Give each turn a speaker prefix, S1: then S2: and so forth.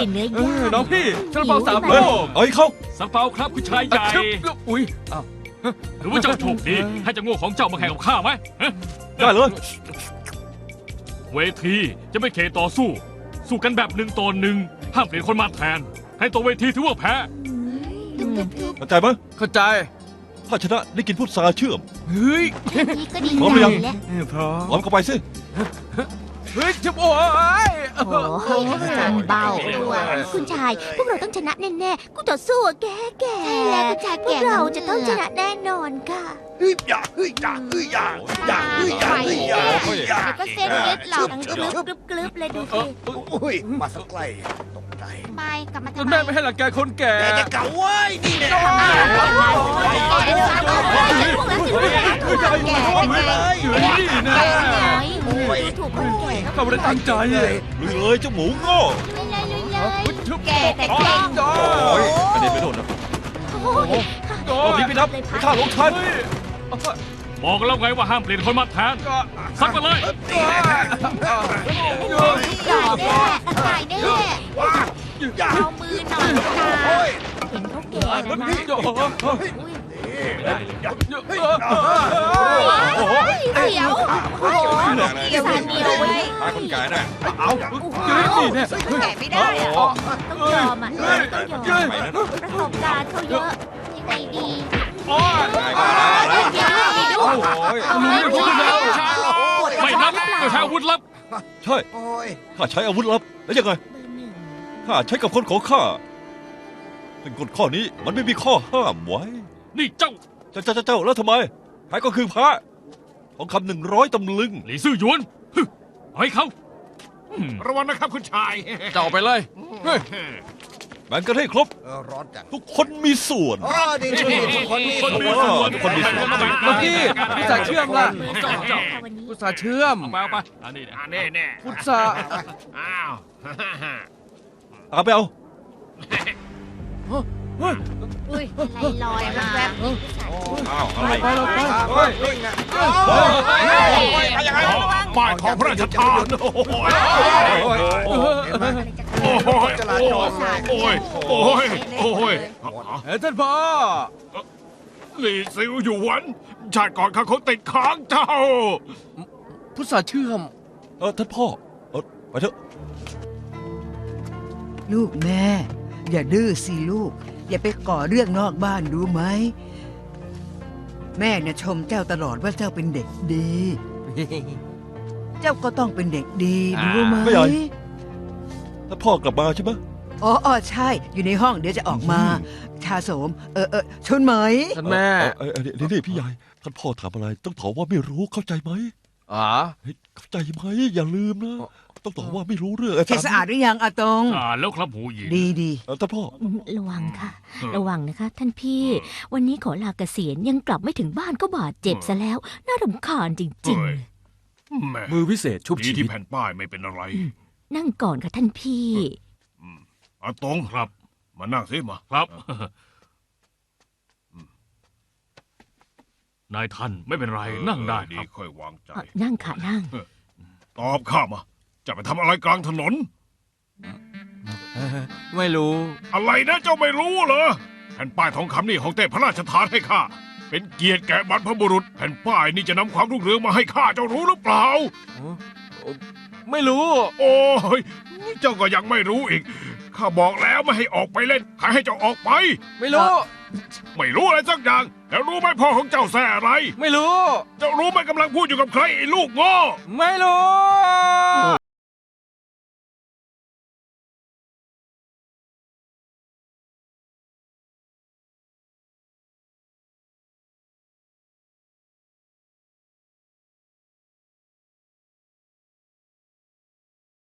S1: กลิ่นเนื้อย่าง
S2: น้องพี่ซาลาเปาสาม
S1: หิ
S2: โล
S1: ว
S2: ก
S3: เอ้ยเข้า
S4: สังเปาครับคุณชายใหญ่
S2: ชึบอุ้ยอ้าว
S4: หรือว่าเจ้าโชคดีให้เจ้าโง่ของเจ้ามาแข่งกับข้าไหมฮะ
S3: ได้เลย
S4: เวทีจะไม่เขตต่อสู้ สู้กันแบบหนึ่งต่อหนึ่งห้ามเปลี่ยนคนมาแทน ให้ตัวเวทีถือว่าแพ้
S3: เข้าใจไหม
S2: เข้าใจ
S3: ถ้าชนะได้กินพุทราเชื่อม
S2: เฮ้ย
S1: นี่ก็ดี
S3: พร้อมหรือยัง
S1: แล้ว
S2: พร้อ
S3: พร้อ
S2: ม
S3: มเข้าไปสิ
S2: เฮ้ยจะโอ้ย
S1: โอ้โหจานเบาคุณชาย พวกเราต้องชนะแน่ๆกูต่อสู้อะแกแกใช่แล้วคุณชายพวกเราจะต้องชนะแน่นอนค่ะ
S5: เฮ้ยอย่าเฮ้ยอย่าเฮ้ยอย่าอย่าเฮ้ยอย่าเฮ้ยอย่าเฮ้ยอย่า
S1: แล้วก็เส้นเล็ดหลอกกรึบกรึบกรึบเลยดูสิ
S5: โอ้ยมาสักใกล้ตกใจ
S1: ไปกลับมา
S2: จนแม่ไม่ให้หลังแกคนแก่
S5: แกจะเก่าเว้ยนี่แน่
S1: ถูก คนแก่
S2: เขาไม่ได้ตั้งใจ
S3: ลุยเลยเจ้าหมูโง่
S1: แก่แต่เก่ง
S2: จ้า
S3: โอ้ยกระเด็นไปโดนนะ
S2: โอ้
S3: รอบนี้ไม่นับไปฆ่าลงทัน
S4: บอกแล้วไงว่าห้ามเปลี่ยนคนมาแทนซัดมาเลย
S1: ดอกแน่ตายแน่เอามือหน่อยค่ะเห็นเขาแก่แล้วนะเดี๋ยวโอ้โหสารเหนียวเว้ย
S3: ฆ่าคนแก่น่ะเอาเฮ้ย
S2: นี่เนี่ยคน
S1: แก่ไม่ได้อะต้องยอมอะต้องยอมประสบการณ์เขาเยอะยังไงดี
S4: โอ้ย
S1: อย่าไปดู
S3: โอ้ย
S1: เอาไม่ดีแล้ว
S4: ไม่นับไม่ใช่อาวุธลับ
S3: ใช่
S5: โอ้ย
S3: ข้าใช้อาวุธลับแล้วยังไงข้าใช้กับคนของข้าซึ่งกฎข้อนี้มันไม่มีข้อห้ามไว้
S4: นี่เจ้า
S3: เจ้าเจ้าเจ้าแล้วทำไมแพ้ก็คือแพ้ ทองคำหนึ่งร้อยตำลึง
S4: หลีซื่อหยวนฮึเอาให้เขาอืม
S6: ระวังนะครับคุณชาย
S2: เจ้าไปเลยเฮ้ย
S3: แบ่งกันให้ครบ
S5: เออร้อนจัง
S3: ทุกคนมีส่วน
S5: อ๋อดีดีทุกคนมี
S4: คน
S5: ส่
S4: มี
S5: วน
S4: ส่วน
S3: ทุกคนมีส่วน
S2: เมื่อกี้พุทราเชื่อมล่ะ
S4: เจ้าเจ้า
S1: วันนี้
S2: พุทราเชื่อม
S4: เอาไปเอาไปอันนี้
S6: อ่าแน่แน่
S2: พุทรา
S6: อ้าว
S3: เอาไปเอา
S2: เฮ้ย
S1: อุ้ยอะไรลอยมาแวบ
S2: ไปไปเราไป
S5: เฮ้ยเร่งนะ
S6: ไปยังไงป้ายของพระราชทานโอ้โห
S5: โอ้ย
S6: โอ้ยโอ้ยโอ้ยโอ้ยโอ้ย
S2: เฮ้ยท่านพ่อ
S6: หลี่ซิวหยวนชาติก่อนข้าคงติดค้างเจ้า
S2: พุทราเชื่อม
S3: เออท่านพ่อเออไปเถอะ
S7: ลูกแม่ อย่าดื้อสิลูก อย่าไปก่อเรื่องนอกบ้านรู้ไหม แม่เนี่ยชมเจ้าตลอดว่าเจ้าเป็นเด็กดี เจ้าก็ต้องเป็นเด็กดีรู้ไหม
S3: ไม่ใหญ่ท่านพ่อกลับมาใช่ไหม
S7: อ๋ออ๋อใช่ อยู่ในห้องเดี๋ยวจะออกมา ชาโสม เออเออชนไหม
S2: ท่านแม่
S3: เออเออเออนี่นี่พี่ใหญ่ท่านพ่อถามอะไร ต้องตอบว่าไม่รู้เข้าใจไหม
S2: อ๋อ
S3: เฮ้ยเข้าใจไหมอย่าลืมนะ ต้องตอบว่าไม่รู้เรื่อง
S7: เช็ดสะอาดหรือยังอาตง
S4: อ่าแล้วครับหูหยิน
S7: ดีดี
S3: เออท่านพ่อ
S1: ระวังค่ะ ระวังนะคะ ท่านพี่ วันนี้ขอลาเกษียณยังกลับไม่ถึงบ้านก็บาดเจ็บซะแล้ว น่ารำคาญจริง
S6: แม่
S2: มือวิเศษชุบ
S6: ดี
S2: ชีวิ
S6: ที่
S2: ต
S6: แผ่นป้ายไม่เป็นอะไร
S1: ๆ นั่งก่อนค่ะท่านพี่
S6: อาตง
S4: ครับ
S6: มานั่งสิมา
S4: ครับ นายท่านไม่เป็นไรนั่งได้
S6: ดี
S4: ครับ
S6: ค่อยวางใจ
S1: อะนั่งค่ะนั่ง
S6: ตอบข้ามา จะไปทำอะไรกลางถนน
S2: ไม่รู้
S6: อะไรนะเจ้าไม่รู้เหรอแผ่นป้ายทองคำนี่ของเทพพระราชทานให้ข้าเป็นเกียรติแก่บรรพบุรุษ แผ่นป้ายนี่จะนำความรุ่งเรืองมาให้ข้าเจ้ารู้หรือเปล่า
S2: ไม่รู้
S6: โอ้ยเจ้าก็ยังไม่รู้อีกข้าบอกแล้วไม่ให้ออกไปเล่นใครให้เจ้าออกไป
S2: ไม่รู้
S6: ไม่รู้อะไรสักอย่างแล้วรู้ไหมพ่อของเจ้าแซ่อะไร
S2: ไม่รู้
S6: เจ้ารู้ไหมกำลังพูดอยู่กับใครไอ้ลูกโง่
S2: ไม่รู้